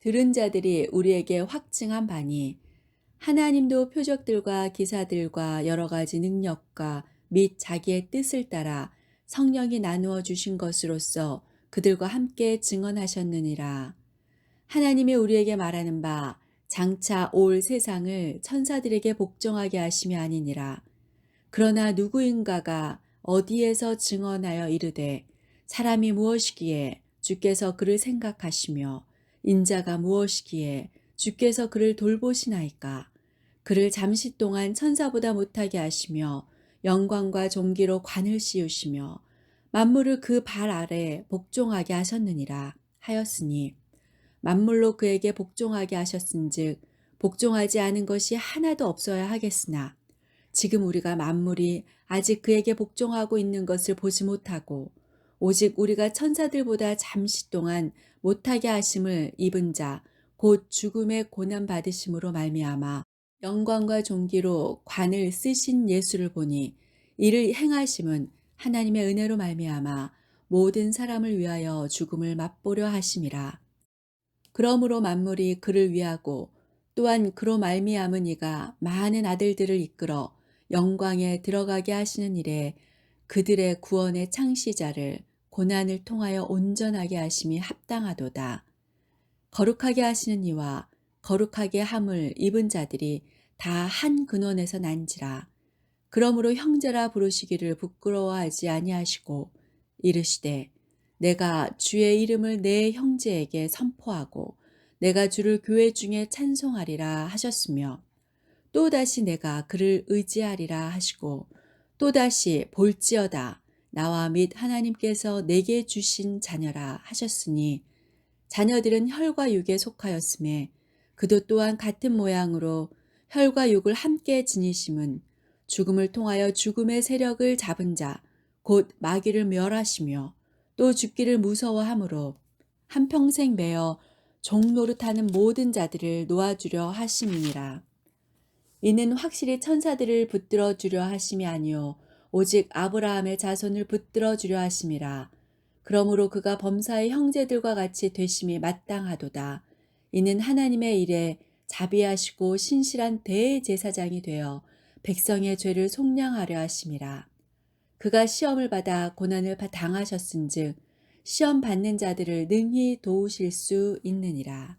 들은 자들이 우리에게 확증한 바니 하나님도 표적들과 기사들과 여러 가지 능력과 및 자기의 뜻을 따라 성령이 나누어 주신 것으로서 그들과 함께 증언하셨느니라. 하나님이 우리에게 말하는 바 장차 올 세상을 천사들에게 복종하게 하심이 아니니라. 그러나 누구인가가 어디에서 증언하여 이르되 사람이 무엇이기에 주께서 그를 생각하시며 인자가 무엇이기에 주께서 그를 돌보시나이까? 그를 잠시 동안 천사보다 못하게 하시며 영광과 존귀로 관을 씌우시며 만물을 그 발 아래 복종하게 하셨느니라 하였으니 만물로 그에게 복종하게 하셨은즉 복종하지 않은 것이 하나도 없어야 하겠으나 지금 우리가 만물이 아직 그에게 복종하고 있는 것을 보지 못하고 오직 우리가 천사들보다 잠시 동안 못하게 하심을 입은 자 곧 죽음의 고난 받으심으로 말미암아 영광과 존귀로 관을 쓰신 예수를 보니 이를 행하심은 하나님의 은혜로 말미암아 모든 사람을 위하여 죽음을 맛보려 하심이라. 그러므로 만물이 그를 위하고 또한 그로 말미암은 이가 많은 아들들을 이끌어 영광에 들어가게 하시는 일에 그들의 구원의 창시자를 고난을 통하여 온전하게 하심이 합당하도다. 거룩하게 하시는 이와 거룩하게 함을 입은 자들이 다 한 근원에서 난지라. 그러므로 형제라 부르시기를 부끄러워하지 아니하시고 이르시되 내가 주의 이름을 내 형제에게 선포하고 내가 주를 교회 중에 찬송하리라 하셨으며 또다시 내가 그를 의지하리라 하시고 또다시 볼지어다 나와 및 하나님께서 내게 주신 자녀라 하셨으니 자녀들은 혈과 육에 속하였음에 그도 또한 같은 모양으로 혈과 육을 함께 지니심은 죽음을 통하여 죽음의 세력을 잡은 자 곧 마귀를 멸하시며 또 죽기를 무서워하므로 한평생 매어 종노릇하는 모든 자들을 놓아주려 하심이니라. 이는 확실히 천사들을 붙들어 주려 하심이 아니요 오직 아브라함의 자손을 붙들어 주려 하심이라. 그러므로 그가 범사의 형제들과 같이 되심이 마땅하도다. 이는 하나님의 일에 자비하시고 신실한 대제사장이 되어 백성의 죄를 속량하려 하심이라. 그가 시험을 받아 고난을 당하셨은즉 시험 받는 자들을 능히 도우실 수 있느니라.